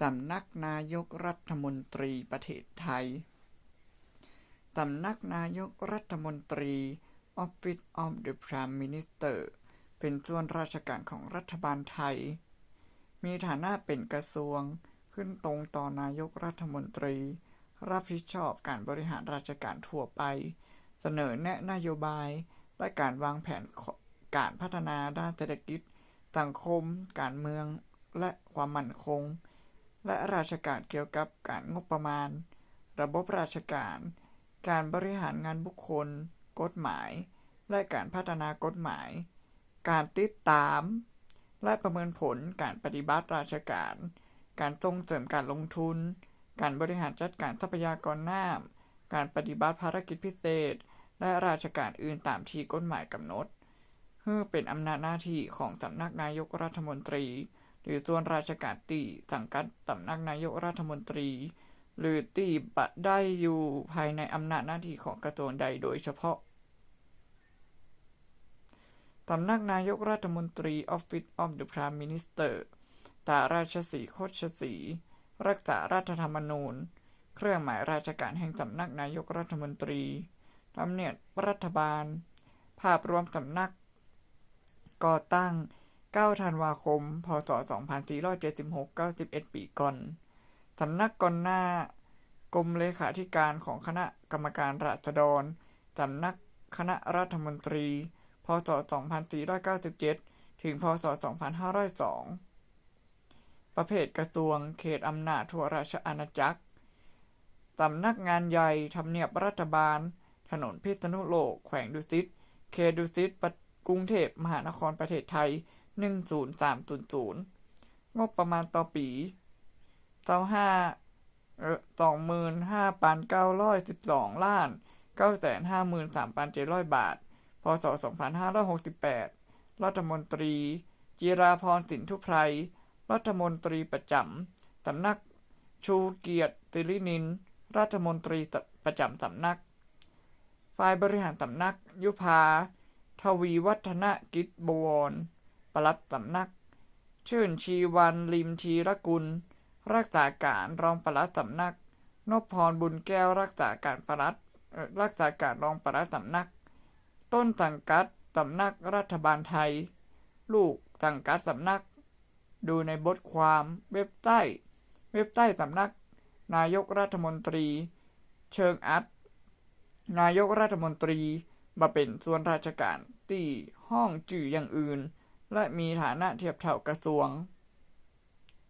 สำนักนายกรัฐมนตรีประเทศไทย สำนักนายกรัฐมนตรี Office of the Prime Minister เป็นส่วนราชการของรัฐบาลไทย มีฐานะเป็นกระทรวงขึ้นตรงต่อนายกรัฐมนตรี รับผิดชอบการบริหารราชการทั่วไป เสนอแนะนโยบาย และการวางแผนการพัฒนาด้านเศรษฐกิจ สังคม การเมือง และความมั่นคง และราชการเกี่ยวกับการงบประมาณ ระบบราชการ การบริหารงานบุคคล กฎหมาย และการพัฒนากฎหมาย การติดตาม และประเมินผลการปฏิบัติราชการ การส่งเสริมการลงทุน การบริหารจัดการทรัพยากรน้ำการปฏิบัติภารกิจพิเศษ และราชการอื่นตามที่กฎหมายกำหนดเพื่อเป็นอำนาจหน้าที่ของสำนักนายกรัฐมนตรี หรือส่วนราชการที่สังกัดสำนักนายกรัฐมนตรี หรือที่บัได้อยู่ภายในอำนาจหน้าที่ของกระทรวงใดโดยเฉพาะสำนักนายกรัฐมนตรี Office of the Prime Minister ตาราชสีโคชสี รักษารัฐธรรมนูญ เครื่องหมายราชการแห่งสำนักนายกรัฐมนตรีทำเนียบรัฐบาล ภาพรวมสำนัก ก่อตั้ง 9ธันวาคม พศ 2476 91 ปีก่อน สำนักก่อนหน้ากรมเลขาธิการของคณะกรรมการราษฎร สำนักคณะรัฐมนตรี พศ 2497 ถึง พศ 2502 ประเภทกระทรวง เขตอำนาจทั่วราชอาณาจักร สำนักงานใหญ่ทำเนียบรัฐบาล ถนนพิษณุโลก แขวงดุสิต เขตดุสิตกรุงเทพมหานครประเทศไทย 10300งบประมาณต่อปี25เอ่อ25,912ล้าน953,700บาท พศ2568รัฐมนตรี จิราพรสินทุไพรรัฐมนตรีประจำสำนักชูเกียรติติรินิน รัฐมนตรีประจำสำนัก ฝ่ายบริหารสำนัก ยุพา ทวีวัฒนกิจบวร ปลัดสำนัก ชื่นชีวันลิมชีรกุล รักษาการรองปลัดสำนัก นพพรบุญแก้วรักษาการปลัดรักษาการรองปลัดสำนัก ต้นสังกัดสำนักรัฐบาลไทย ลูกสังกัดสำนัก ดูในบทความเว็บใต้ เว็บใต้สำนัก นายกรัฐมนตรี เชิงอัดนายกรัฐมนตรีมาเป็นส่วนราชการที่ห้องจื่ออย่างอื่น และมีฐานะเทียบเท่ากระทรวง